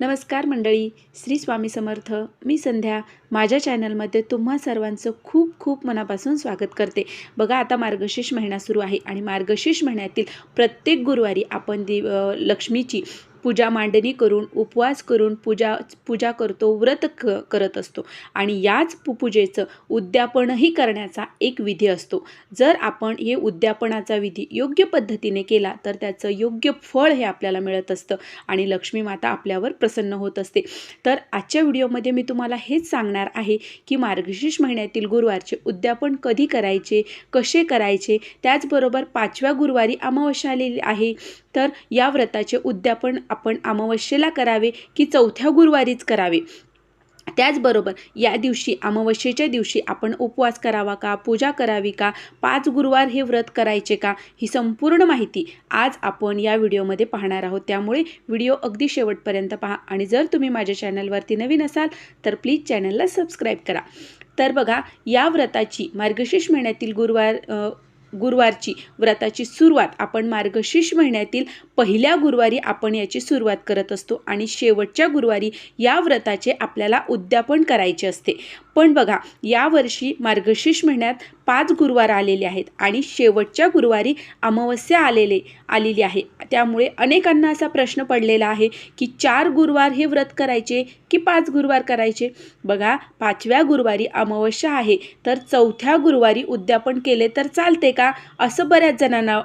नमस्कार मंडळी श्री स्वामी समर्थ. मी संध्या. माझ्या चॅनलमध्ये तुम्हा सर्वांचं खूप खूप मनापासून स्वागत करते. बघा आता मार्गशीर्ष महिना सुरू आहे आणि मार्गशीर्ष महिन्यातील प्रत्येक गुरुवारी आपण दि लक्ष्मीची पूजा मांडणी करून उपवास करून पूजा पूजा करतो व्रत क करत असतो. आणि याच पूजेचं उद्यापनही करण्याचा एक विधी असतो. जर आपण हे उद्यापनाचा विधी योग्य पद्धतीने केला तर त्याचं योग्य फळ हे आपल्याला मिळत असतं आणि लक्ष्मी माता आपल्यावर प्रसन्न होत असते. तर आजच्या व्हिडिओमध्ये मी तुम्हाला हेच सांगणार आहे की मार्गशीर्ष महिन्यातील गुरुवारचे उद्यापन कधी करायचे कसे करायचे त्याचबरोबर पाचव्या गुरुवारी अमावस्या आलेली आहे. तर या व्रताचे उद्यापन आपण अमावस्येला करावे की चौथ्या गुरुवारीच करावे? त्याचबरोबर या दिवशी अमावस्येच्या दिवशी आपण उपवास करावा का? पूजा करावी का? पाच गुरुवार हे व्रत करायचे का? ही संपूर्ण माहिती आज आपण या व्हिडिओमध्ये पाहणार आहोत. त्यामुळे व्हिडिओ अगदी शेवटपर्यंत पहा आणि जर तुम्ही माझ्या चॅनलवरती नवीन असाल तर प्लीज चॅनलला सबस्क्राईब करा. तर बघा या व्रताची मार्गशीर्ष महिन्यातील गुरुवार गुरुवारची व्रताची सुरुवात आपण मार्गशीर्ष महिन्यातील पहिल्या गुरुवारी आपण याची सुरुवात करत असतो आणि शेवटच्या गुरुवारी या व्रताचे आपल्याला उद्यापन करायचे असते. पण बघा यावर्षी मार्गशीर्ष महिन्यात पाच गुरुवार आलेले आहेत आणि शेवटच्या गुरुवारी अमावस्या आलेले आलेली आहे. त्यामुळे अनेकांना असा प्रश्न पडलेला आहे की चार गुरुवार हे व्रत करायचे की पाच गुरुवार करायचे? बघा पाचव्या गुरुवारी अमावस्या आहे तर चौथ्या गुरुवारी उद्यापन केले तर चालते का? असं बऱ्याच जणांना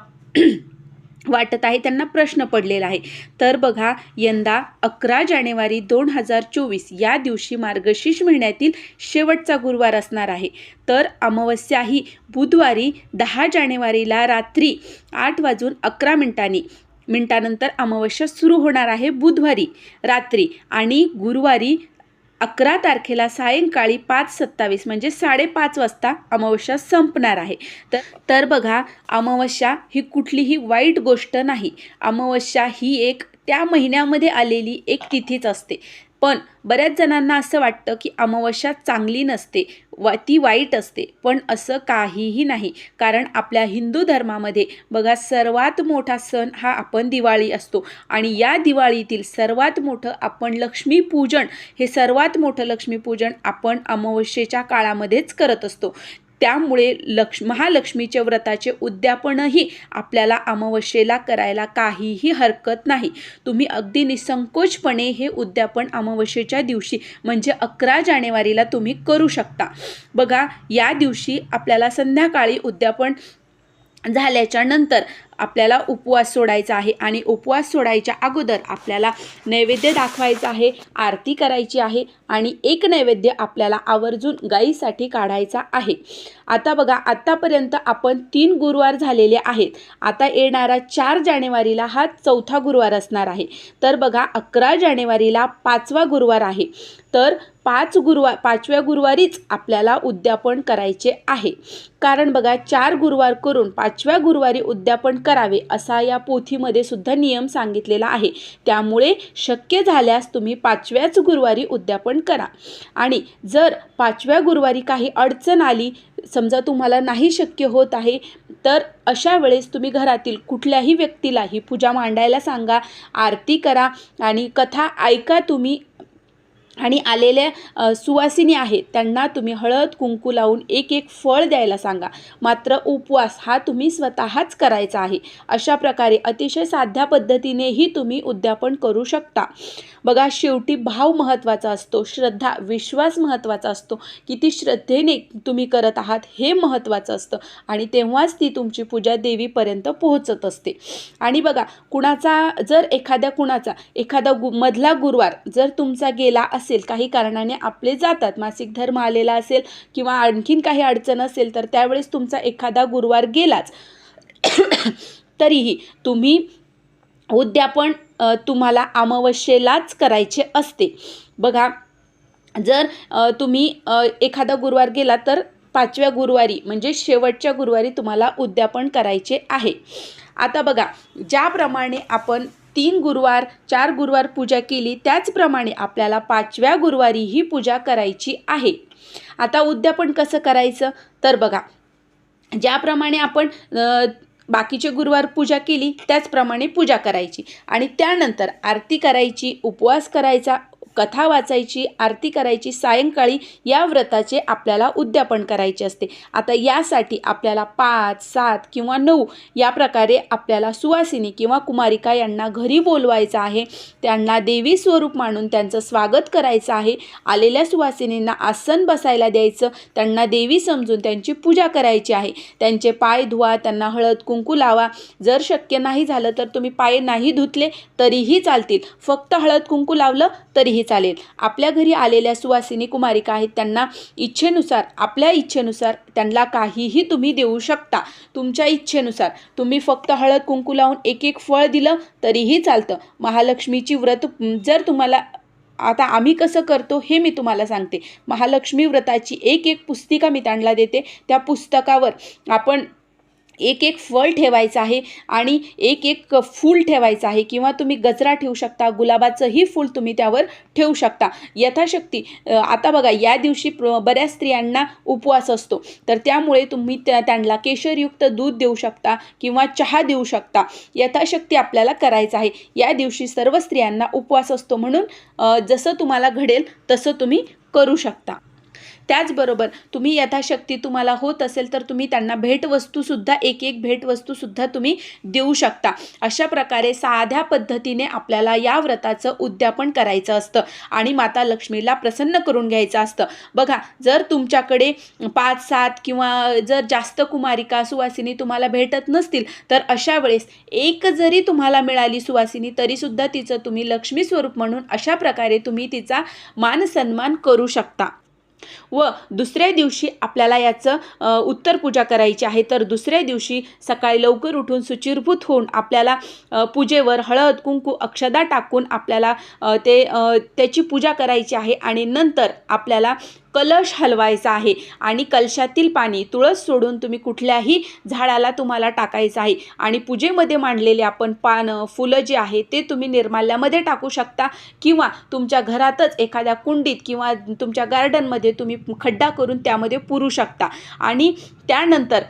वाटत आहे त्यांना प्रश्न पडलेला आहे. तर बघा यंदा अकरा जानेवारी दोन हजार चोवीस या दिवशी मार्गशीर्ष महिन्यातील शेवटचा गुरुवार असणार आहे. तर अमावस्या ही बुधवारी दहा जानेवारीला रात्री आठ वाजून अकरा मिनिटांनी मिनिटानंतर अमावस्या सुरू होणार आहे बुधवारी रात्री आणि गुरुवारी अकरा तारखेला सायंकाळी पाच सत्तावीस म्हणजे साडेपाच वाजता अमावस्या संपणार आहे. तर तर बघा अमावस्या ही कुठलीही वाईट गोष्ट नाही. अमावस्या ही एक त्या महिन्यामध्ये आलेली एक तिथीच असते. पण बऱ्याच जणांना असं वाटतं की अमावस्या चांगली नसते वा ती वाईट असते. पण असं काहीही नाही. कारण आपल्या हिंदू धर्मामध्ये बघा सर्वात मोठा सण हा आपण दिवाळी असतो. आणि या दिवाळीतील सर्वात मोठं आपण लक्ष्मीपूजन हे सर्वात मोठं लक्ष्मीपूजन आपण अमावस्येच्या काळामध्येच करत असतो. त्यामुळे लक्ष महालक्ष्मीचे व्रताचे उद्यापनही आपल्याला अमावस्येला करायला काहीही हरकत नाही. तुम्ही अगदी निसंकोचपणे हे उद्यापन अमावस्येच्या दिवशी म्हणजे अकरा जानेवारीला तुम्ही करू शकता. बघा या दिवशी आपल्याला संध्याकाळी उद्यापन झाल्याच्यानंतर आपल्याला उपवास सोडायचा आहे आणि उपवास सोडायच्या अगोदर आपल्याला नैवेद्य दाखवायचा आहे आरती करायची आहे आणि एक नैवेद्य आपल्याला आवर्जून गाईसाठी काढायचा आहे. आता बघा आत्तापर्यंत आपण तीन गुरुवार झालेले आहेत. आता येणारा चार जानेवारीला हा चौथा गुरुवार असणार आहे. तर बघा अकरा जानेवारीला पाचवा गुरुवार आहे. तर पाच गुरुवार पाचव्या गुरुवारीच आपल्याला उद्यापन करायचे आहे. कारण बघा चार गुरुवार करून पाचव्या गुरुवारी उद्यापन करावे असा या पोथीमध्ये सुद्धा नियम सांगितलेला आहे. त्यामुळे शक्य झाल्यास तुम्ही पाचव्याच गुरुवारी उद्यापन करा. आणि जर पाचव्या गुरुवारी काही अडचण आली समजा तुम्हाला नाही शक्य होत आहे तर अशा वेळेस तुम्ही घरातील कुठल्याही व्यक्तीला ही पूजा मांडायला सांगा आरती करा आणि कथा ऐका तुम्ही आणि आलेल्या सुवासिनी आहेत त्यांना तुम्ही हळद कुंकू लावून एक एक फळ द्यायला सांगा. मात्र उपवास हा तुम्ही स्वतःच करायचा आहे. अशा प्रकारे अतिशय साध्या पद्धतीनेही तुम्ही उद्यापन करू शकता. बघा शेवटी भाव महत्त्वाचा असतो श्रद्धा विश्वास महत्त्वाचा असतो. किती श्रद्धेने तुम्ही करत आहात हे महत्त्वाचं असतं आणि तेव्हाच ती तुमची पूजा देवीपर्यंत पोहोचत असते. आणि बघा कुणाचा जर एखाद्या कुणाचा एखादा गु मधला गुरुवार जर तुमचा गेला असेल काही कारणाने आपले जातात. मासिक धर्म आलेला असेल किंवा आणखीन काही अडचण असेल तर त्यावेळेस तुमचा एखादा गुरुवार गेलाच. तरीही तुम्ही उद्यापन तुम्हाला अमावस्येलाच करायचे असते. बघा जर तुम्ही एखादा गुरुवार गेला तर पाचव्या गुरुवारी म्हणजे शेवटच्या गुरुवारी तुम्हाला उद्यापन करायचे आहे. आता बघा ज्याप्रमाणे आपण तीन गुरुवार चार गुरुवार पूजा केली. त्याचप्रमाणे आपल्याला पाचव्या गुरुवारी ही पूजा करायची आहे. आता उद्यापन कसं करायचं? तर बघा ज्याप्रमाणे आपण बाकीचे गुरुवार पूजा केली त्याचप्रमाणे पूजा करायची. आणि त्यानंतर आरती करायची उपवास करायचा कथा वाचायची आरती करायची सायंकाळी या व्रताचे आपल्याला उद्यापन करायचे असते. आता यासाठी आपल्याला पाच सात किंवा नऊ या प्रकारे आपल्याला सुवासिनी किंवा कुमारिका यांना घरी बोलवायचं आहे. त्यांना देवी स्वरूप मानून त्यांचं स्वागत करायचं आहे. आलेल्या सुवासिनींना आसन बसायला द्यायचं. त्यांना देवी समजून त्यांची पूजा करायची आहे. त्यांचे पाय धुवा त्यांना हळद कुंकू लावा. जर शक्य नाही झालं तर तुम्ही पाय नाही धुतले तरीही चालतील. फक्त हळद कुंकू लावलं तरीही चालेल. आपल्या घरी आलेल्या सुवासिनी कुमारिका आहेत त्यांना इच्छेनुसार आपल्या इच्छेनुसार त्यांना काहीही तुम्ही देऊ शकता. तुमच्या इच्छेनुसार. तुम्ही फक्त हळद कुंकू लावून एक एक फळ दिलं तरीही चालतं. महालक्ष्मीची व्रत जर तुम्हाला आता आम्ही कसं करतो हे मी तुम्हाला सांगते. महालक्ष्मी व्रताची एक एक पुस्तिका मी त्यांना देते. त्या पुस्तकावर आपण एक एक फळ ठेवायचं आहे आणि एक एक फूल ठेवायचं आहे किंवा तुम्ही गजरा ठेवू शकता गुलाबाचंही फूल तुम्ही त्यावर ठेवू शकता. यथाशक्ती आता बघा या दिवशी प्र- बऱ्याच स्त्रियांना उपवास असतो. तर त्यामुळे तुम्ही त्या त्यांना केशरयुक्त दूध देऊ शकता किंवा चहा देऊ शकता. यथाशक्ती आपल्याला करायचं आहे. या दिवशी सर्व स्त्रियांना उपवास असतो म्हणून जसं तुम्हाला घडेल तसं तुम्ही करू शकता. त्याचबरोबर तुम्ही यथाशक्ती तुम्हाला होत असेल तर तुम्ही त्यांना भेटवस्तूसुद्धा एक एक भेटवस्तूसुद्धा तुम्ही देऊ शकता. अशा प्रकारे साध्या पद्धतीने आपल्याला या व्रताचं उद्यापन करायचं असतं आणि माता लक्ष्मीला प्रसन्न करून घ्यायचं असतं. बघा जर तुमच्याकडे पाच सात किंवा जर जास्त कुमारिका सुवासिनी तुम्हाला भेटत नसतील तर अशा वेळेस एक जरी तुम्हाला मिळाली सुवासिनी तरीसुद्धा तिचं तुम्ही लक्ष्मी स्वरूप म्हणून अशा प्रकारे तुम्ही तिचा मान सन्मान करू शकता. व दुसऱ्या दिवशी आपल्याला याचं उत्तर पूजा करायची आहे. तर दुसऱ्या दिवशी सकाळी लवकर उठून सुचिरभूत होऊन आपल्याला पूजेवर हळद कुंकू अक्षदा टाकून आपल्याला ते त्याची पूजा करायची आहे. आणि नंतर आपल्याला कलश हलवायचा आहे आणि कलशातील पाणी तुळस सोडून तुम्ही कुठल्याही झाडाला तुम्हाला टाकायचं आहे. आणि पूजेमध्ये मांडलेले आपण पानं फुलं जे आहे ते तुम्ही निर्माल्यामध्ये टाकू शकता किंवा तुमच्या घरातच एखाद्या कुंडीत किंवा तुमच्या गार्डनमध्ये तुम्ही खड्डा करून त्यामध्ये पुरू शकता. आणि त्यानंतर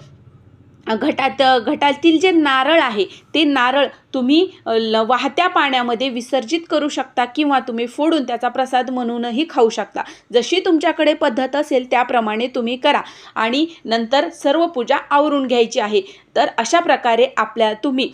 घटात घटातील जे नारळ आहे ते नारळ तुम्ही ल वाहत्या पाण्यामध्ये विसर्जित करू शकता किंवा तुम्ही फोडून त्याचा प्रसाद म्हणूनही खाऊ शकता. जशी तुमच्याकडे पद्धत असेल त्याप्रमाणे तुम्ही करा. आणि नंतर सर्व पूजा आवरून घ्यायची आहे. तर अशा प्रकारे आपल्या तुम्ही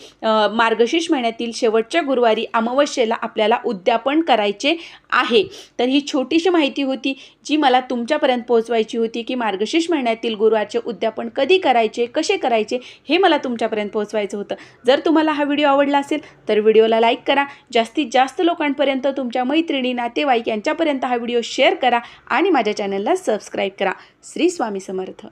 मार्गशीर्ष महिन्यातील शेवटच्या गुरुवारी अमावस्येला आपल्याला उद्यापन करायचे आहे. तर ही छोटीशी माहिती होती जी मला तुमच्यापर्यंत पोहोचवायची होती की मार्गशीर्ष महिन्यातील गुरुवारचे उद्यापन कधी करायचे कसे करायचे हे मला तुमच्यापर्यंत पोहोचवायचं होतं. जर तुम्हाला हा व्हिडिओ आवडला असेल तर व्हिडिओला लाईक करा. जास्तीत जास्त लोकांपर्यंत तुमच्या मैत्रिणी नातेवाईक यांच्यापर्यंत हा व्हिडिओ शेअर करा आणि माझ्या चॅनलला सबस्क्राईब करा. श्री स्वामी समर्थ.